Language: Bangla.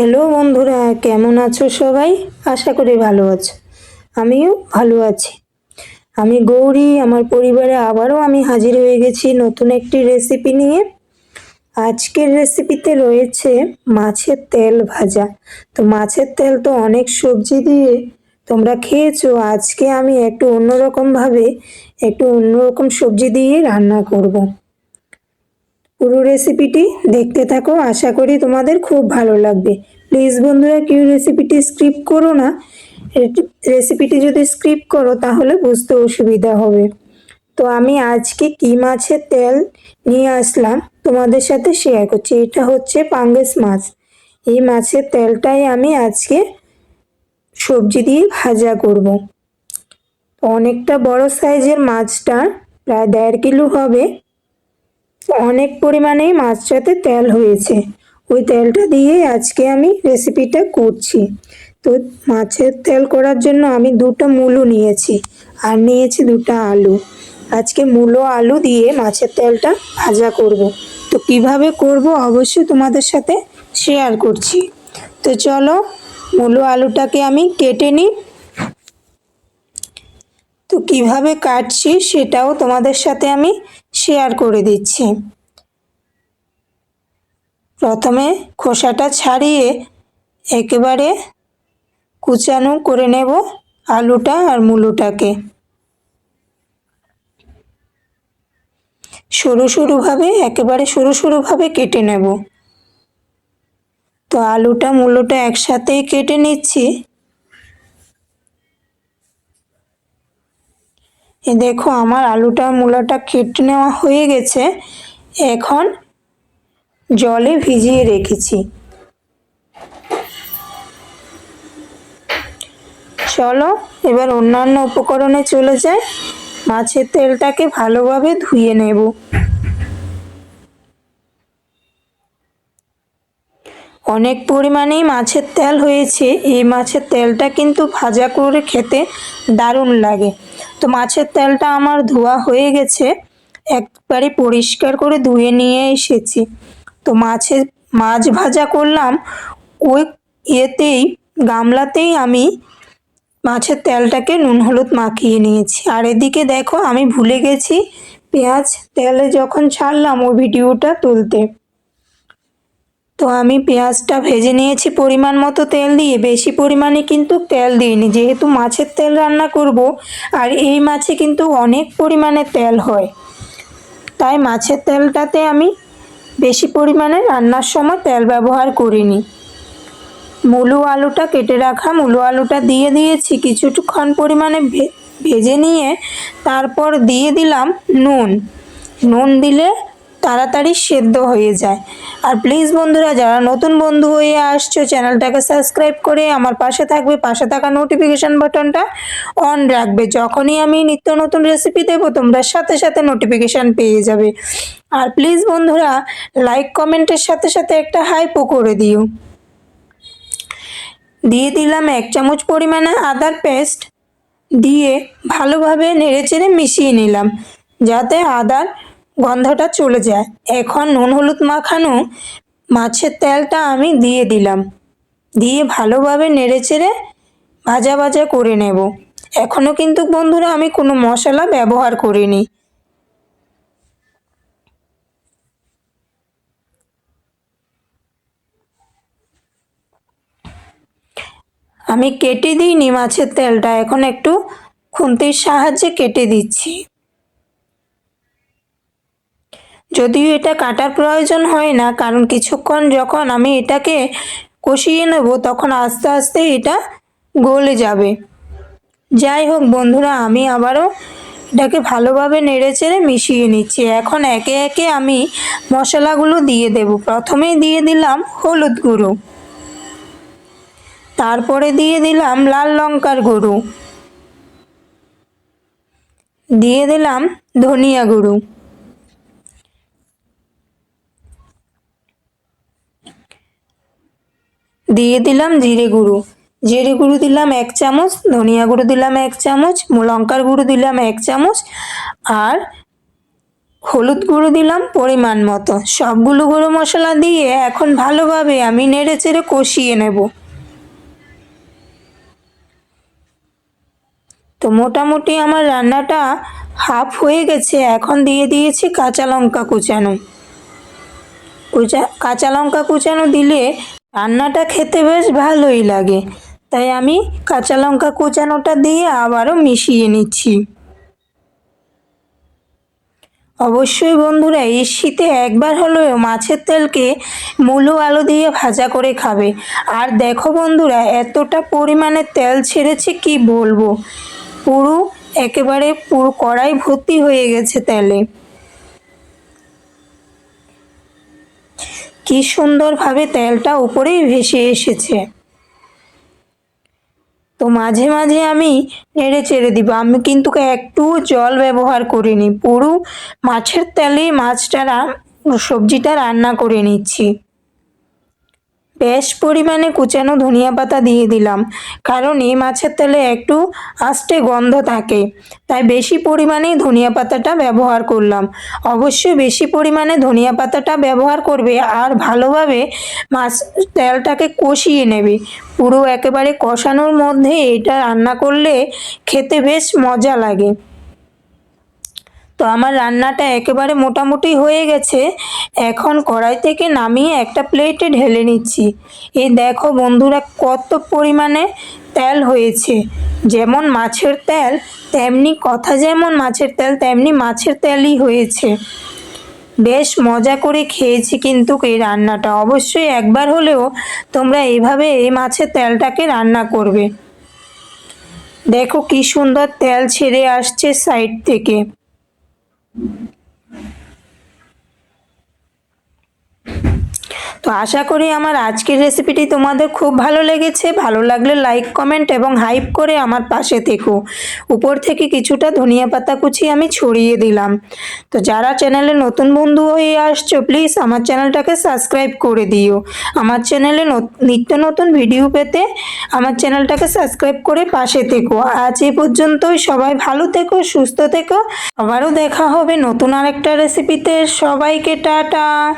হ্যালো বন্ধুরা, কেমন আছো সবাই? আশা করি ভালো আছো। আমিও ভালো আছি। আমি গৌরী, আমার পরিবারে আবারও আমি হাজির হয়ে গেছি নতুন একটি রেসিপি নিয়ে। আজকের রেসিপিতে রয়েছে মাছের তেল ভাজা। তো মাছের তেল তো অনেক সবজি দিয়ে তোমরা খেয়েছো, আজকে আমি একটু অন্যরকমভাবে একটু অন্যরকম সবজি দিয়ে রান্না করব। পুরো রেসিপিটি দেখতে থাকো, আশা করি তোমাদের খুব ভালো লাগবে। প্লিজ বন্ধুরা, কেউ রেসিপিটি স্ক্রিপ করো না। রেসিপিটি যদি স্ক্রিপ করো, তাহলে বুঝতে অসুবিধা হবে। তো আমি আজকে কি মাছের তেল নিয়ে আসলাম, তোমাদের সাথে শেয়ার করছি। এটা হচ্ছে পাঙ্গেস মাছ। এই মাছের তেলটাই আমি আজকে সবজি দিয়ে ভাজা করব। অনেকটা বড় সাইজের মাছটা, প্রায় দেড় কিলো হবে। অনেক পরিমাণেই মাছটাতে তেল হয়েছে। ওই তেলটা দিয়ে আজকে আমি রেসিপিটা করছি। তো মাছের তেল করার জন্য আমি দুটো মূলো নিয়েছি আর নিয়েছি দুটো আলু। আজকে মূলো, আলু দিয়ে মাছের তেলটা ভাজা করব। তো কীভাবে করব অবশ্যই তোমাদের সাথে শেয়ার করছি। তো চলো মূলো, আলুটাকে আমি কেটে নিই। তো কীভাবে কাটছি সেটাও তোমাদের সাথে আমি শেয়ার করে দিচ্ছি। প্রথমে খোসাটা ছাড়িয়ে একেবারে কুচানো করে নেব আলুটা আর মূলোটাকে। সরু সরুভাবে, একেবারে সরু সরুভাবে কেটে নেব। তো আলুটা, মূলোটা একসাথেই কেটে নিচ্ছি। এ দেখো, আমার আলুটা, মূলাটা কেটে নেওয়া হয়ে গেছে। এখন জলে ভিজিয়ে রেখেছি। চলো, এবার অন্যান্য উপকরণে চলে যায় মাছের তেলটাকে ভালোভাবে ধুয়ে নেব। অনেক পরিমাণেই মাছের তেল হয়েছে। এই মাছের তেলটা কিন্তু ভাজা করে খেতে দারুণ লাগে। তো মাছের তেলটা আমার ধোয়া হয়ে গেছে। একবারে পরিষ্কার করে ধুয়ে নিয়ে এসেছি। তো মাছের মাছ ভাজা করলাম। ওই ইয়েতেই, গামলাতেই আমি মাছের তেলটাকে নুন হলুদ মাখিয়ে নিয়েছি। আর এদিকে দেখো, আমি ভুলে গেছি পেঁয়াজ তেলে যখন ছাড়লাম ও ভিডিওটা তুলতে। তো আমি পেঁয়াজটা ভেজে নিয়েছি পরিমাণ মতো তেল দিয়ে। বেশি পরিমাণে কিন্তু তেল দিইনি। যেহেতু মাছের তেল রান্না করব, আর এই মাছে কিন্তু অনেক পরিমাণে তেল হয়। তাই মাছের তেলটাতে আমি বেশি পরিমাণে রান্নার সময় তেল ব্যবহার করিনি। মুলো আলুটা কেটে রাখা, মুলো আলুটা দিয়ে দিয়েছি কিছুক্ষণ পরিমাণে ভেজে নিয়ে, তারপর দিয়ে দিলাম নুন। নুন দিলে তাড়াতাড়ি সেদ্ধ হয়ে যায়। আর প্লিজ বন্ধুরা, যারা নতুন বন্ধু হয়ে আসছো, চ্যানেলটাকে সাবস্ক্রাইব করে আমার পাশে থাকবে। পাশে থাকা নোটিফিকেশান বাটনটা অন রাখবে। যখনই আমি নিত্য নতুন রেসিপি দেবো, তোমরা সাথে সাথে নোটিফিকেশান পেয়ে যাবে। আর প্লিজ বন্ধুরা লাইক কমেন্টের সাথে সাথে একটা হাইপও করে দিও। দিয়ে দিলাম এক চামচ পরিমাণে আদার পেস্ট দিয়ে ভালোভাবে নেড়েচেড়ে মিশিয়ে নিলাম। যাতে আদার গন্ধটা চলে যায়। এখন নুন হলুদ মাখানো মাছের তেলটা আমি দিয়ে দিলাম। দিয়ে ভালোভাবে নেড়েচেড়ে ভাজা ভাজা করে নেব। এখনও কিন্তু বন্ধুরা আমি কোনো মশলা ব্যবহার করিনি। আমি কেটে দিইনি মাছের তেলটা, এখন একটু খুন্তির সাহায্যে কেটে দিচ্ছি। যদিও এটা কাটার প্রয়োজন হয় না, কারণ কিছুক্ষণ যখন আমি এটাকে কষিয়ে নেব, তখন আস্তে আস্তে এটা গলে যাবে। যাই হোক বন্ধুরা, আমি আবারও এটাকে ভালোভাবে নেড়ে চেড়ে মিশিয়ে নিচ্ছি। এখন একে একে আমি মশলাগুলো দিয়ে দেব। প্রথমেই দিয়ে দিলাম হলুদ গুঁড়ো। তারপরে দিয়ে দিলাম লাল লঙ্কার গুঁড়ো। দিয়ে দিলাম ধনিয়া গুঁড়ো। দিয়ে দিলাম জিরে গুঁড়ো। জিরে গুঁড়ো দিলাম এক চামচ, ধনিয়া গুঁড়ো দিলাম এক চামচ, লঙ্কার গুঁড়ো দিলাম এক চামচ, আর হলুদ গুঁড়ো দিলাম পরিমাণ মতো। সবগুলো গুঁড়ো মশলা দিয়ে এখন ভালোভাবে আমি নেড়ে চেড়ে কষিয়ে নেব। তো মোটামুটি আমার রান্নাটা হাফ হয়ে গেছে, এখন দিয়ে দিয়েছি কাঁচা লঙ্কা কুচানো। কুচা, কাঁচা লঙ্কা কুচানো দিলে রান্নাটা খেতে বেশ ভালোই লাগে। তাই আমি কাঁচা লঙ্কা কুচানোটা দিয়ে আবারও মিশিয়ে নিচ্ছি। অবশ্যই বন্ধুরা, এই শীতে একবার হলেও মাছের তেলকে মূলো আলু দিয়ে ভাজা করে খাবে। আর দেখো বন্ধুরা, এতটা পরিমাণে তেল ছেড়েছে কি বলব? পুরো একেবারে পুরো কড়াই ভর্তি হয়ে গেছে তেলে। কি সুন্দরভাবে তেলটা উপরেই ভেসে এসেছে। তো মাঝে মাঝে আমি নেড়ে চেড়ে দিব। আমি কিন্তু একটু জল ব্যবহার করিনি। পুরো মাছের তেলেই মাছটা সবজিটা রান্না করে নিচ্ছি। বেশ পরিমাণে কুচানো ধনিয়া পাতা দিয়ে দিলাম। কারণ এই মাছের তেলে একটু আস্তে গন্ধ থাকে। তাই বেশি পরিমাণেই ধনিয়া পাতাটা ব্যবহার করলাম। অবশ্যই বেশি পরিমাণে ধনিয়া পাতাটা ব্যবহার করবে আর ভালোভাবে মাছ তেলটাকে কষিয়ে নেবে। পুরো একেবারে কষানোর মধ্যে এটা রান্না করলে খেতে বেশ মজা লাগে। তো আমার রান্নাটা একেবারে মোটামুটি হয়ে গেছে। এখন কড়াই থেকে নামিয়ে একটা প্লেটে ঢেলে নিচ্ছি। এই দেখো বন্ধুরা কত পরিমাণে তেল হয়েছে। যেমন মাছের তেল, তেমনি কথা যেমন মাছের তেল, তেমনি মাছের তেলই হয়েছে। বেশ মজা করে খেয়েছি কিন্তু এই রান্নাটা। অবশ্যই একবার হলেও তোমরা এইভাবে এই মাছের তেলটাকে রান্না করবে। দেখো কি সুন্দর তেল ছেড়ে আসছে সাইড থেকে। Mm-hmm. তো আশা করি আমার আজকের রেসিপিটি তোমাদের খুব ভালো লেগেছে। ভালো লাগলে লাইক কমেন্ট এবং হাইপ করে আমার পাশে থেকো। উপর থেকে কিছুটা ধনিয়া পাতা কুচি আমি ছড়িয়ে দিলাম। তো যারা চ্যানেলে নতুন বন্ধু হয়ে আসছো প্লিজ আমার চ্যানেলটাকে সাবস্ক্রাইব করে দিও। আমার চ্যানেলে নত- নিত্য নতুন ভিডিও পেতে আমার চ্যানেলটাকে সাবস্ক্রাইব করে পাশে থেকো। আজ এ পর্যন্তই। সবাই ভালো থেকো, সুস্থ থেকো। আবারও দেখা হবে নতুন আরেকটা রেসিপিতে সবাইকে টাটা।